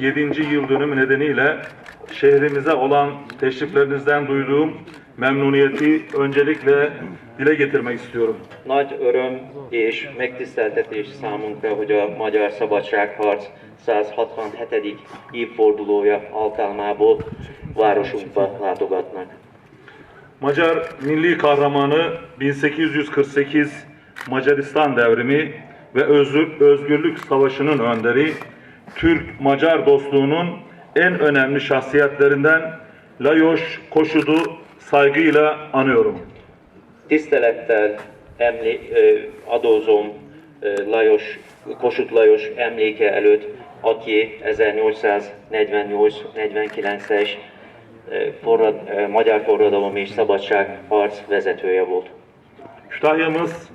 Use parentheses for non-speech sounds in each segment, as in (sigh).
7. yıl dönümü nedeniyle şehrimize olan teşriflerinizden duyduğum memnuniyeti öncelikle dile getirmek istiyorum. Nagy öröm és megtiszteltetés számunkra, hogy a Magyar Szabadságharc 167. évfordulója alkalmából városunkba látogatnak. Macar milli kahramanı 1848 Macaristan devrimi ve özgür- özgürlük savaşının önderi, Türk-Macar dostluğunun en önemli şahsiyetlerinden Lajos Koşud'u saygıyla anıyorum. Tisztelettel emlé, ö, adózom ö, Lajos, Kossuth Lajos emléke előtt, aki 1848-49-es ö, forrad, magyar forradalom és szabadságharc vezetője volt. Kütahya'mız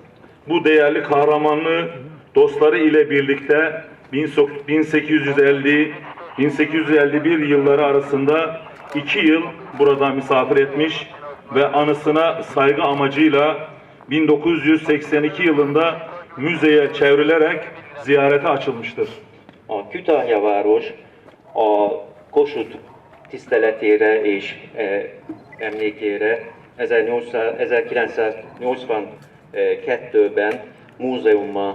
bu değerli kahramanlığı dostları ile birlikte 1850-1851 yılları arasında iki yıl burada misafir etmiş ve anısına saygı amacıyla 1982 yılında müzeye çevrilerek ziyarete açılmıştır. A Kütahya város a Kossuth tiszteletére és e, emlékére 1800 1982-ben múzeummal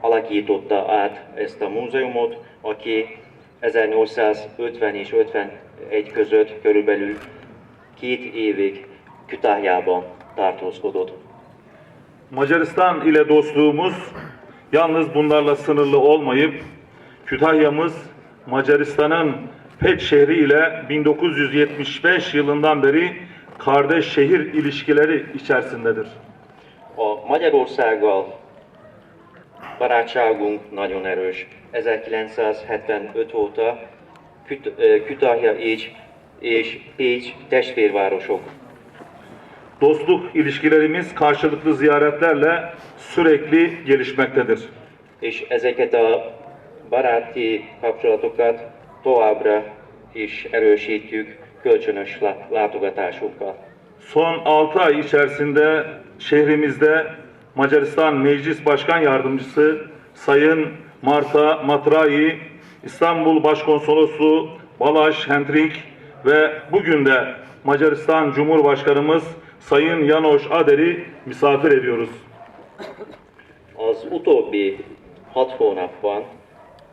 alakította át ezt a múzeumot, aki 1850 és 51 között körülbelül két évig Kütahyában tartózkodott. Macaristan ile dostluğumuz yalnız bunlarla sınırlı olmayıp Kütahya'mız Macaristan'ın Pet şehri ile 1975 yılından beri kardeş şehir ilişkileri içerisindedir. A Magyarországgal barátságunk nagyon erős. 1975 óta Küt- Kütahya és, és Pécs testvérvárosok. Dostluk ilişkilerimiz karşılıklı ziyaretlerle sürekli gelişmektedir. És ezeket a baráti kapcsolatokat továbbra is erősítjük kölcsönös lá- látogatásunkkal. Son 6 ay içerisinde şehrimizde Macaristan Meclis Başkan Yardımcısı Sayın Marta Matrai, İstanbul Başkonsolosu Balaş Hendrik ve bugün de Macaristan Cumhurbaşkanımız Sayın Janos Ader'i misafir ediyoruz. Az utóbbi hat hónapban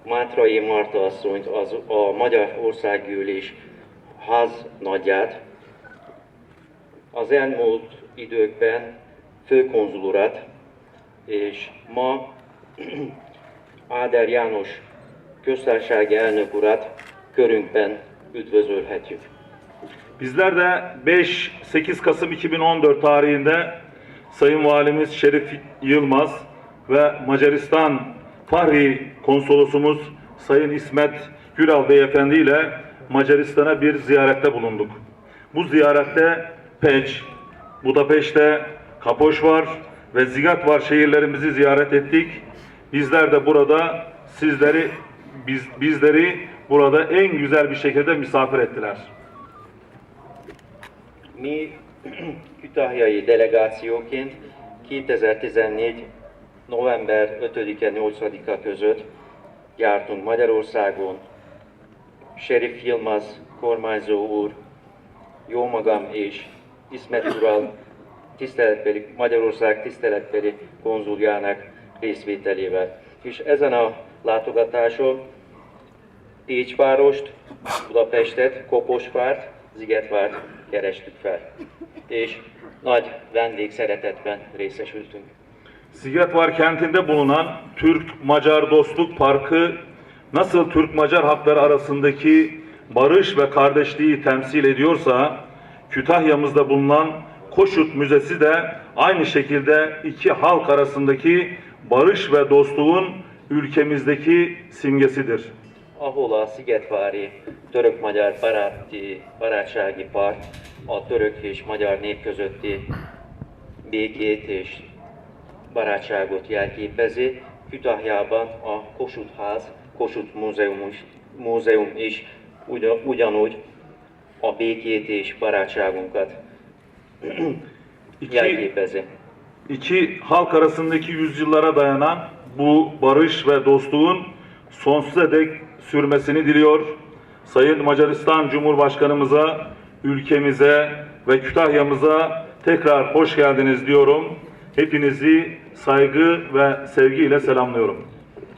Mátrai Marta asszonyt, az, a Magyar Országgyűlés háznagyját az elmúlt időkben főkonzul urat, és ma (clears throat) Áder János köztársasági elnök urat körünkben üdvözölhetjük. Bizler de 5-8 Kasım 2014 tarihinde Sayın Valimiz Şerif Yılmaz ve Macaristan Fahri Konsolosumuz Sayın İsmet Güral Beyefendi ile Macaristan'a bir ziyarette bulunduk. Bu ziyarette Peç, Budapeşte, Kapoşvar ve Zigatvar şehirlerimizi ziyaret ettik. Bizler de burada sizleri biz, bizleri burada en güzel bir şekilde misafir ettiler. Mi kütahyai delegációként 2014. november 5-e 8-a között jártunk Magyarországon. Sheriff Yilmaz kormányzó úr, jó magam és İsmet Ural tiszteletbeli, Magyarország tiszteletbeli konzuljának részvételével. És ezen a látogatáson Pécsvárost, Budapestet, Koposvárt, Zigetvárt kerestük fel. És nagy vendégszeretetben részesültünk. Sigetvar kentinde bulunan Türk-Macar Dostluk Parkı nasıl Türk-Macar hakları arasındaki barış ve kardeşliği temsil ediyorsa Kütahya'mızda bulunan Koşut Müzesi de aynı şekilde iki halk arasındaki barış ve dostluğun ülkemizdeki simgesidir. ahol Szigetvári török-magyar baráti, barátsági park a török és magyar nép közötti békét és barátságot jelképezi. Kütahyában a Kossuth ház, Kossuth múzeum is, múzeum is ugyan, ugyanúgy a békét és barátságunkat İki, iki halk arasındaki yüzyıllara dayanan bu barış ve dostluğun sonsuza dek sürmesini diliyor. Sayın Macaristan Cumhurbaşkanımıza, ülkemize ve Kütahya'mıza tekrar hoş geldiniz diyorum. Hepinizi saygı ve sevgiyle selamlıyorum.